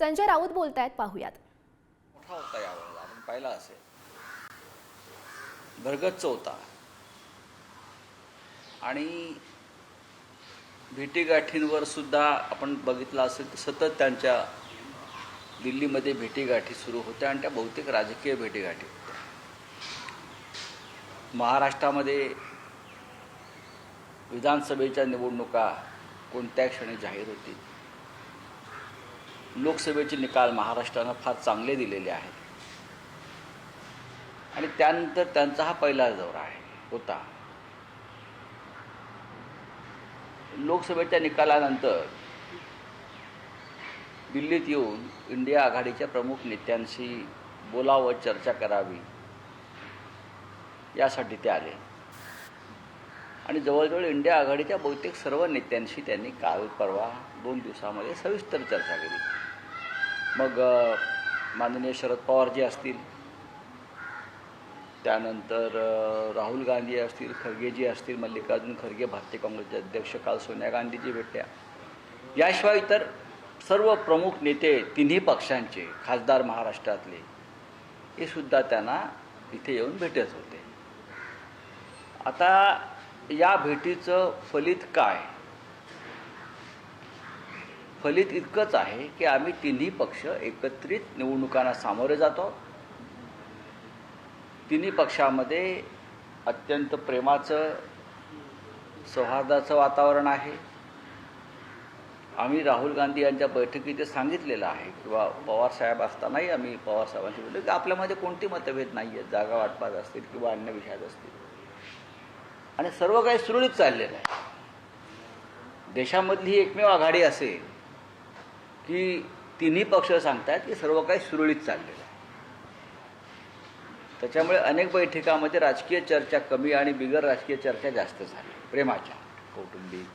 संजय राऊत बोलतायत पाहूयात. मोठा होता यावेळेला आपण पाहिला असेल. भरगच्च होता आणि भेटीगाठींवर सुद्धा आपण बघितलं असेल तर सतत त्यांच्या दिल्लीमध्ये भेटीगाठी सुरू होत्या आणि त्या बहुतेक राजकीय भेटीगाठी होत्या. महाराष्ट्रामध्ये विधानसभेच्या निवडणुका कोणत्या क्षणी जाहीर होतील? लोकसभेचे निकाल महाराष्ट्रानं फार चांगले दिलेले आहेत. आणि त्यानंतर त्यांचा हा पहिला दौरा आहे होता. लोकसभेच्या निकालानंतर दिल्लीत येऊन इंडिया आघाडीच्या प्रमुख नेत्यांशी बोलावं चर्चा करावी यासाठी ते आले. आणि जवळजवळ इंडिया आघाडीच्या बहुतेक सर्व नेत्यांशी त्यांनी काल परवा दोन दिवसामध्ये सविस्तर चर्चा केली. मग माननीय शरद पवारजी असतील त्यानंतर राहुल गांधी असतील खरगेजी असतील मल्लिकार्जुन खरगे भारतीय काँग्रेसचे अध्यक्ष काल सोनिया गांधीजी भेटल्या. याशिवाय इतर सर्व प्रमुख नेते तिन्ही पक्षांचे खासदार महाराष्ट्रातले हे सुद्धा त्यांना इथे येऊन भेटत होते. आता या भेटीचं फलित काय? फलित इतकंच आहे की आम्ही तिन्ही पक्ष एकत्रित निवडणुकांना सामोरे जातो. तिन्ही पक्षामध्ये अत्यंत प्रेमाचं सौहार्दाचं वातावरण आहे. आम्ही राहुल गांधी यांच्या बैठकीत सांगितलेलं आहे किंवा पवारसाहेब असतानाही आम्ही पवारसाहेबांशी बोललो की आपल्यामध्ये कोणती मतभेद नाही आहेत जागा वाटपात असतील किंवा अन्य विषयात असतील. आणि सर्व काही सुरळीत चाललेलं आहे. देशामधली एकमेव आघाडी असेल की तिन्ही पक्ष सांगतात की सर्व काही सुरळीत चाललेलं आहे. त्याच्यामुळे अनेक बैठकामध्ये राजकीय चर्चा कमी आणि बिगर राजकीय चर्चा जास्त झाली प्रेमाच्या कौटुंबिक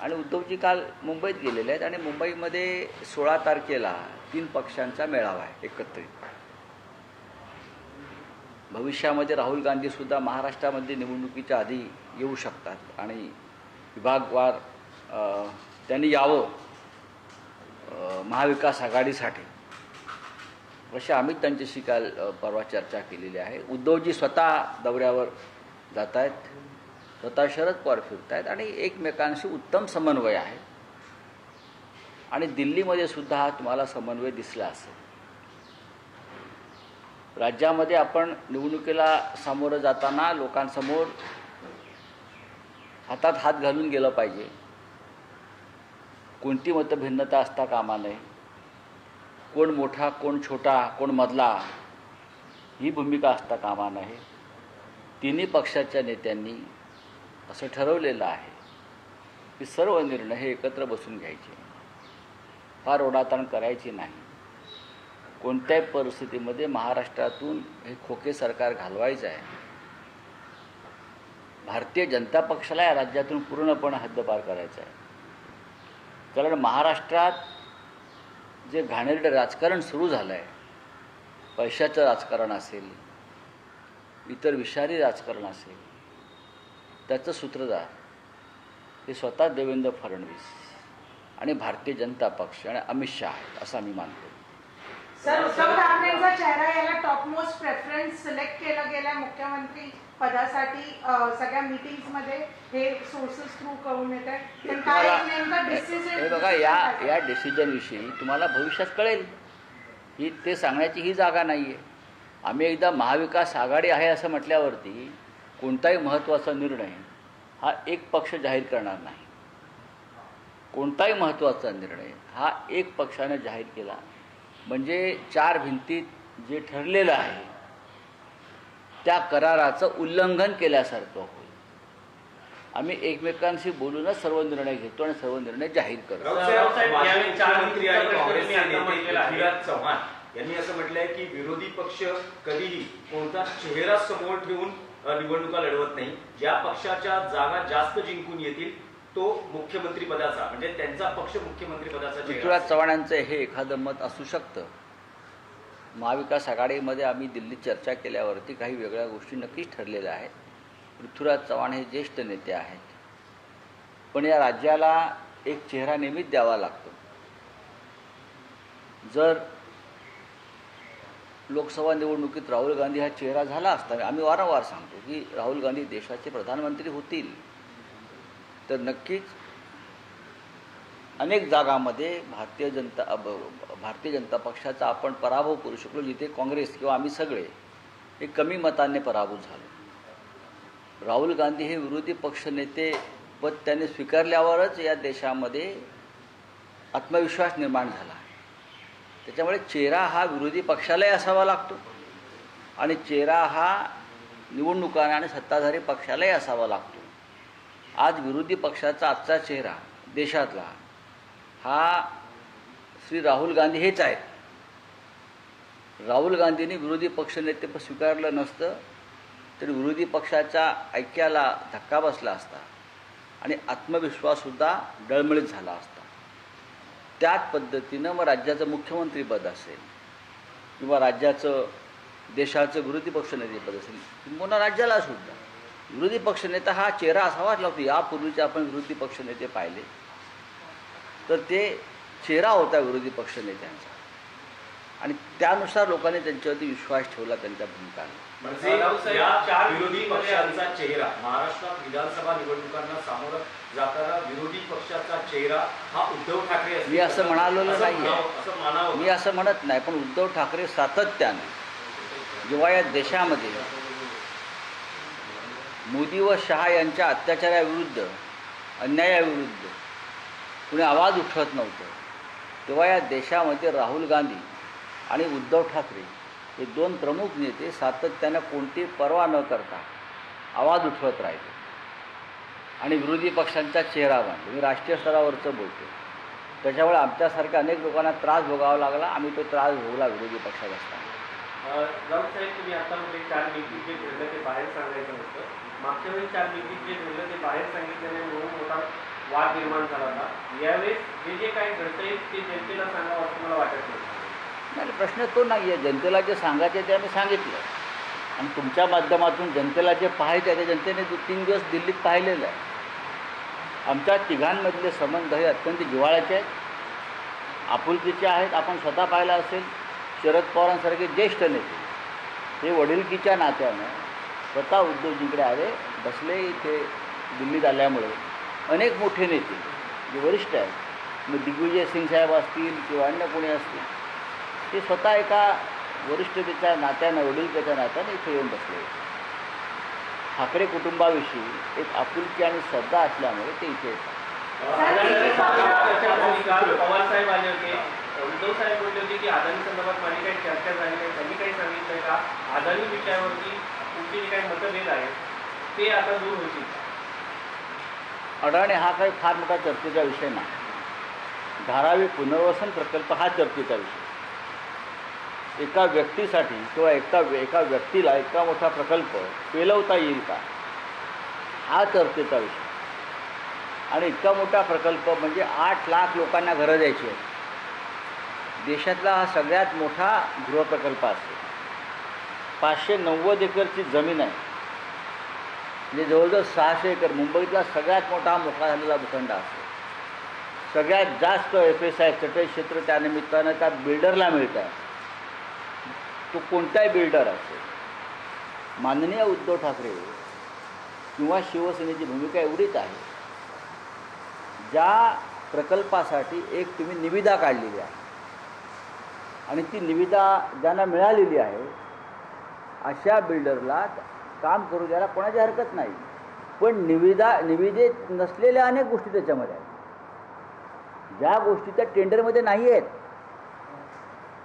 आणि उद्धवजी काल मुंबईत गेलेले आहेत आणि मुंबईमध्ये सोळा तारखेला तीन पक्षांचा मेळावा आहे एकत्रित. भविष्यामध्ये राहुल गांधीसुद्धा महाराष्ट्रामध्ये निवडणुकीच्या आधी येऊ शकतात आणि विभागवार त्यांनी यावं महाविकास आघाडीसाठी. अशी आम्ही त्यांच्याशी काल परवा चर्चा केलेली आहे. उद्धवजी स्वतः दौऱ्यावर जात आहेत स्वतः शरद पवार फिरत आहेत आणि एकमेकांशी उत्तम समन्वय आहे. आणि दिल्लीमध्ये सुद्धा हा तुम्हाला समन्वय दिसला असेल. राज्यामध्ये आपण निवडणुकीला सामोरं जाताना लोकांसमोर हातात हात घालून गेलं पाहिजे. कोणती मतभिन्नता असता कामा नये कोण मोठा कोण छोटा कोण मधला? ही भूमिका असता कामा नये तिन्ही पक्षाच्या नेत्यांनी असं ठरवलेलं आहे की सर्व निर्णय हे एकत्र बसून घ्यायचे. फार ओढाताण करायची नाही. कोणत्याही परिस्थितीमध्ये महाराष्ट्रातून हे खोके सरकार घालवायचं आहे. भारतीय जनता पक्षाला या राज्यातून पूर्णपणे हद्दपार करायचं आहे. कारण महाराष्ट्रात जे घाणेरडं राजकारण सुरू झालं आहे पैशाचं राजकारण असेल इतर विषारी राजकारण असेल त्याचं सूत्रधार हे स्वतः देवेंद्र फडणवीस आणि भारतीय जनता पक्ष आणि अमित शहा आहेत असं आम्ही मानतो. सर उद्धव ठाकरेंचा चेहरा याला टॉप मोस्ट प्रेफरन्स सिलेक्ट केलं गेलाय मुख्यमंत्री. पदासाठी सगळ्या मीटिंग्समध्ये हे सोर्सेस थ्रू कळून येत आहे तर काय तुम्हाला- नेमकं डिसिजन हे बघा या या डिसिजनविषयी तुम्हाला भविष्यात कळेल. ही ते सांगण्याची ही जागा नाही आहे आम्ही एकदा महाविकास आघाडी आहे असं म्हटल्यावरती कोणताही महत्त्वाचा निर्णय हा एक पक्ष जाहीर करणार नाही. कोणताही महत्त्वाचा निर्णय हा एक पक्षाने जाहीर केला. म्हणजे चार भिंतीत जे ठरलेलं आहे त्या कराराचं उल्लंघन केल्यासारखं होईल. आम्ही एकमेकांशी बोलूनच सर्व निर्णय घेतो आणि सर्व निर्णय जाहीर करतो. चव्हाण यांनी असं म्हटलंय की विरोधी पक्ष कधीही कोणता चेहरा समोर ठेवून निवडणुका लढवत नाही. ज्या पक्षाच्या जागा जास्त जिंकून येतील तो मुख्यमंत्री पदाचा म्हणजे त्यांचा पक्ष मुख्यमंत्री पदाचा चेहरा पृथ्वीराज असेल. चव्हाणांचं हे एखादं मत असू शकतं. महाविकास आघाडीमध्ये आम्ही दिल्लीत चर्चा केल्यावरती काही वेगळ्या गोष्टी नक्कीच ठरलेल्या आहेत. पृथ्वीराज चव्हाण हे ज्येष्ठ नेते आहेत. पण या राज्याला एक चेहरा नेहमीच द्यावा लागतो. जर लोकसभा निवडणुकीत राहुल गांधी हा चेहरा झाला असता आम्ही वारंवार सांगतो की राहुल गांधी देशाचे प्रधानमंत्री होतील तर नक्कीच अनेक जागामध्ये भारतीय जनता भारतीय जनता पक्षाचा आपण पराभव करू शकलो जिथे काँग्रेस किंवा आम्ही सगळे हे कमी मताने पराभूत झालो. राहुल गांधी हे विरोधी पक्षनेते पद त्याने स्वीकारल्यावरच या देशामध्ये आत्मविश्वास निर्माण झाला त्याच्यामुळे चेहरा हा विरोधी पक्षालाही असावा लागतो आणि चेहरा हा निवडणुकांना आणि सत्ताधारी पक्षालाही असावा लागतो. आज विरोधी पक्षाचा आजचा चेहरा देशातला हा श्री राहुल गांधी हेच आहेत. राहुल गांधींनी विरोधी पक्षनेतेपद स्वीकारलं नसतं तर विरोधी पक्षाच्या ऐक्याला धक्का बसला असता आणि आत्मविश्वाससुद्धा डळमळीत झाला असता. त्याच पद्धतीनं मग राज्याचं मुख्यमंत्रीपद असेल किंवा राज्याचं देशाचं विरोधी पक्षनेतेपद असेल किंवा राज्याला सुद्धा. विरोधी पक्षनेता हा चेहरा असावाच लागतो. यापूर्वीचे आपण विरोधी पक्षनेते पाहिले. तर ते चेहरा होता विरोधी पक्षनेत्यांचा आणि त्यानुसार लोकांनी त्यांच्यावरती विश्वास ठेवला त्यांच्या भूमिकांना म्हणजे राऊतसाहेब, या चार विरोधी पक्षांचा चेहरा महाराष्ट्रात विधानसभा निवडणुकांना सामोरं जाताना विरोधी पक्षाचा चेहरा हा उद्धव ठाकरे. मी असं असं मानावं मी असं म्हणत नाही पण उद्धव ठाकरे सातत्याने जेव्हा या देशामध्ये मोदी व शहा यांच्या अत्याचाराविरुद्ध अन्यायाविरुद्ध कुणी आवाज उठवत नव्हतं. तेव्हा या देशामध्ये राहुल गांधी आणि उद्धव ठाकरे हे दोन प्रमुख नेते सातत्यानं कोणती पर्वा न करता आवाज उठवत राहिले. आणि विरोधी पक्षांचा चेहरा बनले. मी राष्ट्रीय स्तरावरचं बोलतो. त्याच्यामुळे आमच्यासारख्या अनेक लोकांना त्रास भोगावा लागला. आम्ही तो त्रास भोगला विरोधी पक्षात असताना साहेब तुम्ही आता म्हणजे चार जे घडलं ते बाहेर सांगायचं नसतं मागच्या वेळी चार नीती जे घडलं ते बाहेर सांगितल्याने म्हणून मोठा वाद निर्माण झाला होता. यावेळेस जे जे काही घडतंय ते जनतेला सांगावं असं मला वाटत नाही. नाही प्रश्न तो नाही आहे जनतेला जे सांगायचे ते आम्ही सांगितलं आणि तुमच्या माध्यमातून जनतेला जे पाहायचं आहे ते जनतेने दो तीन दिवस दिल्लीत पाहिलेलं आहे. आमच्या तिघांमधले संबंध हे अत्यंत जिव्हाळ्याचे आहेत. आपुलकीचे आहेत. आपण स्वतः पाहिला असेल शरद पवारांसारखे ज्येष्ठ नेते. हे वडिलकीच्या नात्यानं स्वतः उद्योगजींकडे आले बसले इथे दिल्लीत आल्यामुळे. अनेक मोठे नेते जे वरिष्ठ आहेत मग दिग्विजय सिंग साहेब असतील किंवा अन्य कोणी असतील ते स्वतः एका वरिष्ठतेच्या नात्यानं वडीलतेच्या नात्याने इथे येऊन बसले ठाकरे कुटुंबाविषयी एक आपुलकी आणि श्रद्धा असल्यामुळे ते इथे येतात. उद्धव साहेब बोलले होते की संदर्भात माझी काही चर्चा झाली नाही त्यांनी काही का? विषयावरती तुमचे जे काही मतभेद आहेत ते आता दूर होतील. अडाणी हा काही फार मोठा चर्चेचा विषय नाही. धारावी पुनर्वसन प्रकल्प हा चर्चेचा विषय. एका व्यक्तीसाठी किंवा एका एका व्यक्तीला इतका मोठा प्रकल्प पेलवता येईल का? हा चर्चेचा विषय. आणि इतका मोठा प्रकल्प म्हणजे आठ लाख लोकांना घरं द्यायची आहेत देशातला हा सगळ्यात मोठा गृहप्रकल्प असतो पाचशे नव्वद एकरची जमीन आहे. म्हणजे जवळजवळ सहाशे एकर मुंबईतला सगळ्यात मोठा मोठा झालेला भूखंड असतो सगळ्यात जास्त एफ एस आय चटई क्षेत्र त्यानिमित्तानं त्या बिल्डरला मिळतं आहे. तो कोणताही बिल्डर असेल माननीय उद्धव ठाकरे किंवा शिवसेनेची भूमिका एवढीच आहे ज्या प्रकल्पासाठी एक तुम्ही निविदा काढलेली आहे. आणि ती निविदा ज्यांना मिळालेली आहे अशा बिल्डरला काम करू द्यायला कोणाची हरकत नाही. पण निविदा निविदेत नसलेल्या अनेक गोष्टी त्याच्यामध्ये आहेत. ज्या गोष्टी त्या टेंडरमध्ये नाही आहेत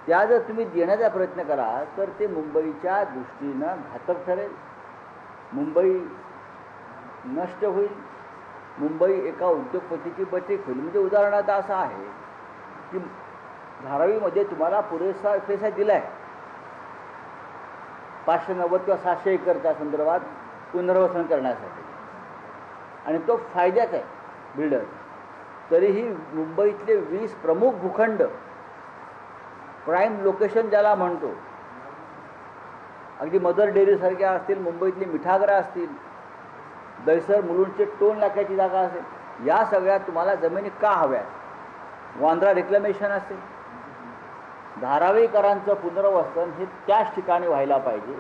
त्या जर तुम्ही देण्याचा प्रयत्न करा तर ते मुंबईच्या दृष्टीनं घातक ठरेल. मुंबई नष्ट होईल. मुंबई एका उद्योगपतीची बचत होईल. म्हणजे उदाहरणार्थ असं आहे की धारावीमध्ये तुम्हाला पुरेसा पैसा दिला आहे पाचशे नव्वद किंवा सहाशे एकरच्या संदर्भात पुनर्वसन करण्यासाठी. आणि तो फायद्यात आहे बिल्डर. तरीही मुंबईतले वीस प्रमुख भूखंड प्राईम लोकेशन ज्याला म्हणतो अगदी मदर डेअरीसारख्या असतील मुंबईतली मिठागरा असतील दहिसर मुलुंडचे टोन लाखाची जागा असेल या सगळ्या तुम्हाला जमिनी का हव्या वांद्रा रिक्लेमेशन असेल धारावीकरांचं पुनर्वसन हे त्याच ठिकाणी व्हायला पाहिजे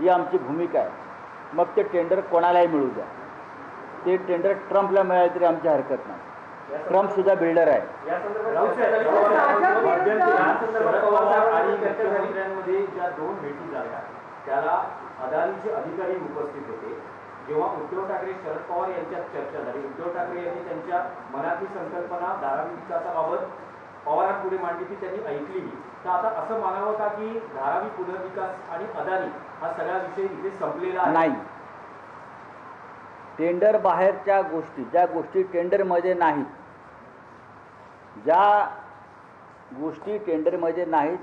ही आमची भूमिका आहे. मग ते टेंडर कोणालाही मिळू द्या. ते टेंडर ट्रम्पला मिळाले तरी आमची हरकत नाही. ट्रम्पसुद्धा बिल्डर आहे. शरद ज्या दोन भेटी झाल्या त्याला अदानीचे अधिकारी उपस्थित होते जेव्हा उद्धव ठाकरे शरद पवार यांच्यात चर्चा झाली उद्धव ठाकरे यांनी त्यांच्या मनातली संकल्पना धारावी विकासाबाबत पवारांपुढे मांडली ती त्यांनी ऐकलीही तर आता असं मानावं का की धारावी पुनर्विकास आणि अदानी हा सगळा विषय इथे संपलेला नाही. टेंडर बाहेरच्या गोष्टी ज्या गोष्टी टेंडरमध्ये नाहीत ज्या गोष्टी टेंडरमध्ये नाहीत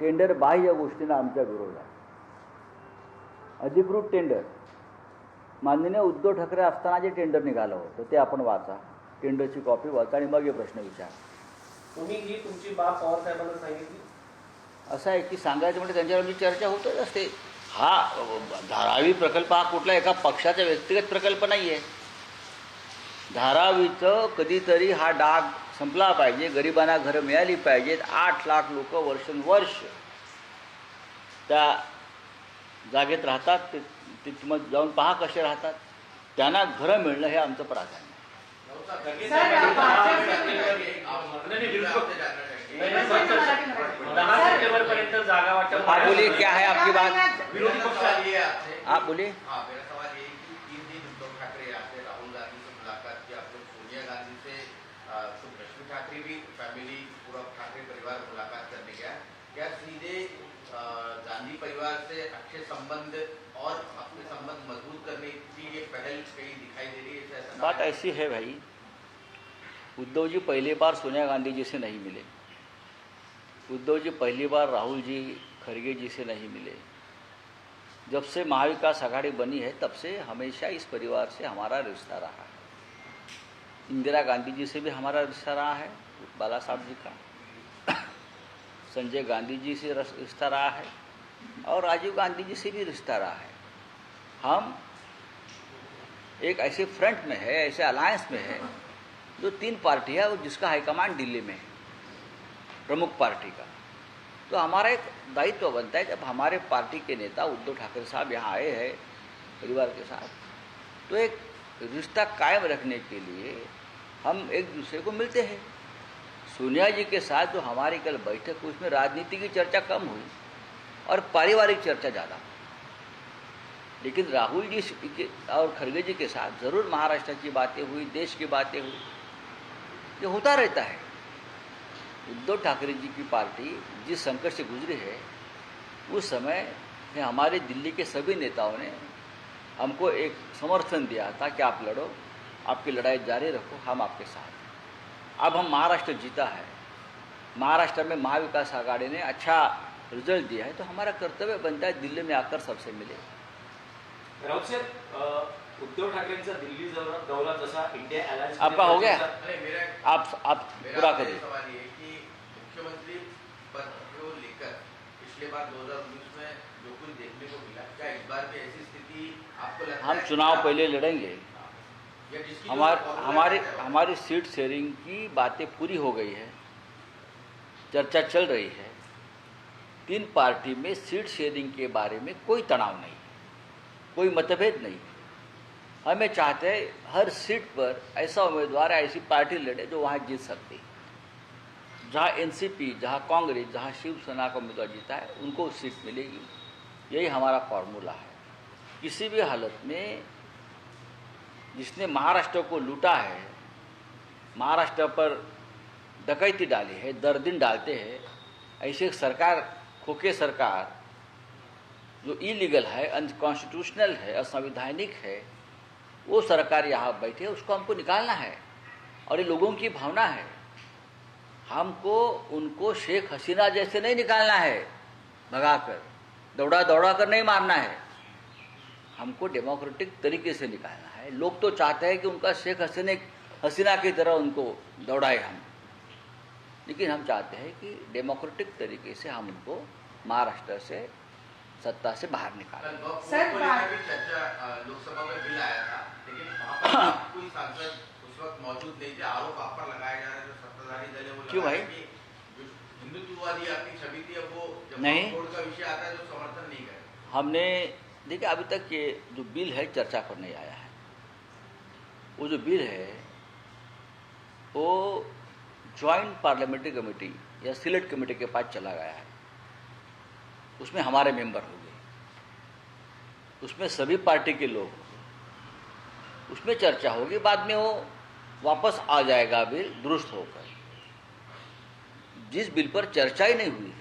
टेंडर बाह्य गोष्टींना आमच्या विरोध आहे. अधिकृत टेंडर. माननीय उद्धव ठाकरे असताना जे टेंडर निघालं होतं ते आपण वाचा. टेंडरची कॉपी वाचा आणि मग हे प्रश्न विचारा. तुम्ही ही तुमची बाब पवार सांगितली? असं आहे की सांगायचं म्हणजे त्यांच्यावरची चर्चा होतच असते. हा धारावी प्रकल्प हा कुठला एका पक्षाचा व्यक्तिगत प्रकल्प नाही आहे धारावीचं कधीतरी हा डाग संपला पाहिजे गरिबांना घरं मिळाली पाहिजेत आठ लाख लोक वर्षानुवर्ष त्या जागेत राहतात ते तिथं जाऊन पहा कसे राहतात. त्यांना घरं मिळणं हे आमचं प्राधान्य आहे. सर, भाजपचे- दहा पर्यंत जागा वाटप आप बोलिए क्या है आपकी बात? विरोधी पक्ष ये आपसे? आप बोलिए। हाँ मेरा सवाल ये है कि तीन दिन उद्धव ठाकरे आते राहुल गांधी से मुलाकात की। आप लोग सोनिया गांधी से ठाकरे भी फैमिली पूरा ठाकरे परिवार मुलाकात करने गया। क्या सीधे गांधी परिवार से अच्छे संबंध और अपने संबंध मज़बूत करने की ये पहल कहीं दिखाई दे रही है? बात ऐसी है भाई उद्धव जी पहली बार सोनिया गांधी जी से नहीं मिले। उद्धव जी पहली बार राहुल जी खड़गे जी से नहीं मिले। जब से महाविकास आघाड़ी बनी है, तब से हमेशा इस परिवार से हमारा रिश्ता रहा है। इंदिरा गांधी जी से भी हमारा रिश्ता रहा है, बाला साहब जी का। संजय गांधी जी से रिश्ता रहा है और राजीव गांधी जी से भी रिश्ता रहा है। हम एक ऐसे फ्रंट में है, ऐसे अलायंस में है जो तीन पार्टी है और जिसका हाईकमांड दिल्ली में है, प्रमुख पार्टी का। तो हमारा एक दायित्व बनता है, जब हमारे पार्टी के नेता उद्धव ठाकरे साहब यहाँ आए हैं, परिवार के साथ तो एक रिश्ता कायम रखने के लिए हम एक दूसरे को मिलते हैं। सोनिया जी के साथ जो हमारी कल बैठक हुई, उसमें राजनीति की चर्चा कम हुई और पारिवारिक चर्चा ज़्यादा लेकिन राहुल जी और खड़गे जी के साथ ज़रूर महाराष्ट्र की बातें हुई, देश की बातें हुई। ये होता रहता है। उद्धव ठाकरे जी की पार्टी जिस संकट से गुजरी है उस समय हमारे दिल्ली के सभी नेताओं ने हमको एक समर्थन दिया था कि आप लड़ो आपकी लड़ाई जारी रखो हम आपके साथ अब हम महाराष्ट्र जीता है। महाराष्ट्र में महाविकास आघाड़ी ने अच्छा रिज़ल्ट दिया है तो हमारा कर्तव्य बनता है दिल्ली में आकर सबसे मिले। साहेब अ, उद्धव ठाकरेंचा दिल्ली दौरा दौरा जसा इंडिया अलायन्स आपका हो गया? अरे मेरा आप आप पूरा करिए सवाल ये कि मुख्यमंत्री पद को लेकर पिछले बार 2019 में जो कुछ देखने को मिला क्या इस बार भी ऐसी स्थिति आपको लगता हम चुनाव पहले लड़ेंगे। हमार हमारी हमारी सीट शेयरिंग की बातें पूरी हो गई है। चर्चा चल रही है। तीन पार्टी में सीट शेयरिंग के बारे में कोई तनाव नहीं कोई मतभेद नहीं हमें चाहते हैं हर सीट पर ऐसा उम्मीदवार ऐसी पार्टी लड़े जो वहाँ जीत सकती। है जहाँ एनसीपी जहाँ कांग्रेस, जहाँ शिवसेना का उम्मीदवार जीता है, उनको सीट मिलेगी। यही हमारा फॉर्मूला है। किसी भी हालत में जिसने महाराष्ट्र को लूटा है, महाराष्ट्र पर डकैती डाली है दर दिन डालते हैं, ऐसे सरकार खोके सरकार, जो इलीगल है अनकॉन्स्टिट्यूशनल है, असंवैधानिक है वो सरकार यहाँ बैठे, उसको हमको निकालना है और ये लोगों की भावना है। हमको उनको शेख हसीना जैसे नहीं निकालना है, भगाकर, दौड़ा दौड़ा कर नहीं मारना है। हमको डेमोक्रेटिक तरीके से निकालना है। लोग तो चाहते हैं कि उनका शेख हसीने, हसीना की तरह उनको दौड़ाए हम। लेकिन हम चाहते हैं कि डेमोक्रेटिक तरीके से हम उनको महाराष्ट्र से सत्ता से बाहर निकालें। सर, को बात- लेकर भी चर्चा लोकसभा में बिल आया था लेकिन वहाँ कोई सांसद उस वक्त मौजूद नहीं थे। आरोप आप पर लगाए जा रहे जो सत्ताधारी दल है वो क्यों भाई? हैं हिंदुत्ववादी आपकी छवि थी अब वो नहीं। का विषय आता है तो समर्थन नहीं करे। हमने देखिए अभी तक ये जो बिल है चर्चा पर नहीं आया है वो जो बिल है वो ज्वाइंट पार्लियामेंट्री कमेटी या सिलेक्ट कमेटी के पास चला गया है। उसमें हमारे मेंबर हो गए उसमें सभी पार्टी के लोग उसमें चर्चा होगी, बाद में वो वापस आ जाएगा, बिल दुरुस्त होकर। जिस बिल पर चर्चा ही नहीं हुई,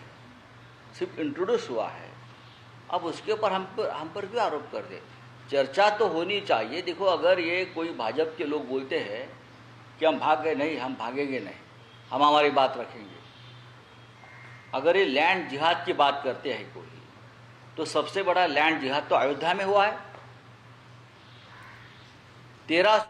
सिर्फ़ इंट्रोड्यूस हुआ है, अब उसके ऊपर हम पर हम पर क्यों आरोप कर दे? चर्चा तो होनी चाहिए। देखो, अगर ये कोई भाजपा के लोग बोलते हैं कि हम भाग गए नहीं, हम भागेंगे नहीं, हम हमारी बात रखेंगे। अगर ये लैंड जिहाद की बात करते हैं कोई तो सबसे बड़ा लैंड जिहाद तो अयोध्या में हुआ है। तेरह